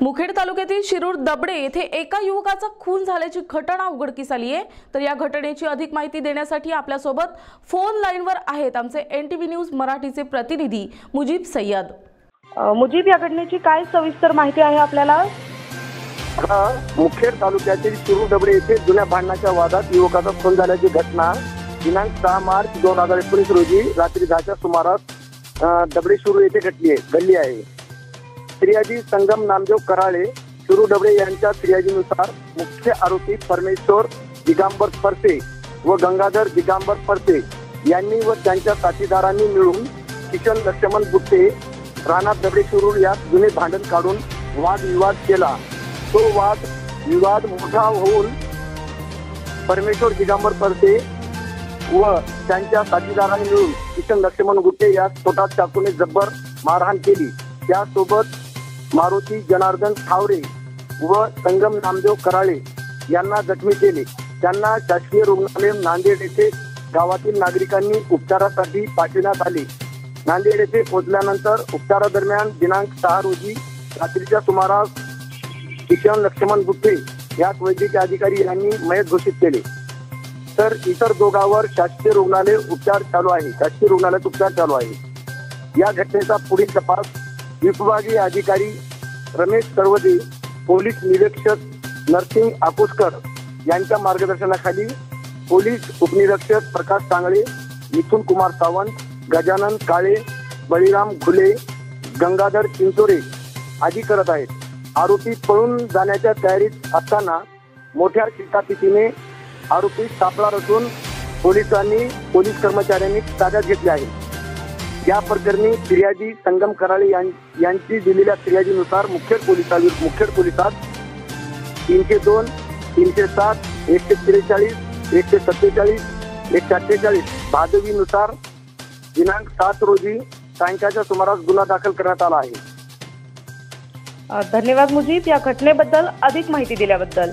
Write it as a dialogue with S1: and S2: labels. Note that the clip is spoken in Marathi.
S1: मुखेड तालुक्यातील शिरूर दबडे येथे एका युवकाचा खून झाल्याची घटना उघडकीस आली आहे. तर या घटनेची अधिक माहिती देण्यासाठी आपल्यासोबत फोन लाईनवर आहेत आमचे एन टी व्ही न्यूज मराठीचे प्रतिनिधी मुजीब सय्यद.
S2: मुजीब या घटनेची काय सविस्तर माहिती आहे आपल्याला?
S3: मुखेड तालुक्यातील शिरू डबडे येथे जुन्या भांडणाच्या वादात युवकाचा खून झाल्याची घटना दिनांक सहा मार्च दोन हजार एकोणीस रोजी रात्री दहाच्या सुमारास दबडे शिरू येथे घडली आहे घडली आहे. फिर्यादी संगम नामदेव कराळे सुरू डबळे यांच्या फिर्यादीनुसार मुख्य आरोपी परमेश्वर दिगांबर फरसे व गंगाधर दिगांबर फरसे यांनी व त्यांच्या साथीदारांनी मिळून किशन लक्ष्मण बुट्टे राणा दबडे शिरूर यात जुने भांडण काढून वादविवाद केला. तो वाद विवाद मोठा होऊन परमेश्वर दिगांबर परसे व त्यांच्या साथीदारांनी मिळून किशन लक्ष्मण गुट्टे या पोटात चाकूने जब्बर मारहाण केली. त्यासोबत मारुती जनार्दन थावरे व संगम नामदेव कराळे यांना जखमी केले. त्यांना शासकीय रुग्णालय नांदेड येथे गावातील नागरिकांनी उपचारासाठी पाठविण्यात आले. नांदेड येथे पोहोचल्यानंतर उपचारादरम्यान दिनांक सहा रोजी रात्रीच्या सुमारास किशन लक्ष्मण गुप्ते याच वैद्यकीय अधिकारी यांनी मयत घोषित केले. तर इतर दोघांवर शासकीय रुग्णालय उपचार चालू आहे. शासकीय रुग्णालयात उपचार चालू आहे. या घटनेचा पुढील तपास विभागीय अधिकारी रमेश सर्वदे पोलीस निरीक्षक नरसिंग आपुसकर यांच्या मार्गदर्शनाखाली पोलीस उपनिरीक्षक प्रकाश सांगळे मिथुन कुमार सावंत गजानन काळे बळीराम घुले गंगाधर चिंचोरे आदी करत आहेत. आरोपी पळून जाण्याच्या तयारीत असताना मोठ्या शिकापितीने आरोपी सापळा रचून पोलिसांनी पोलीस कर्मचाऱ्यांनी ताब्यात घेतले आहे. या प्रकरणी फिर्यादी संगम कराळे यांची दिलेल्या फिर्यादीनुसार मुखेड पोलिसांवर मुखेड पोलिसात तीनशे दोन तीनशे सात एकशे त्रेचाळीस एकशे सत्तेचाळीस एकशे अठ्ठेचाळीस भादवीनुसार दिनांक सात रोजी सायंकाळच्या सुमारास गुन्हा दाखल करण्यात आला आहे.
S2: धन्यवाद मुजीब. या घटनेबद्दल अधिक माहिती दिल्याबद्दल.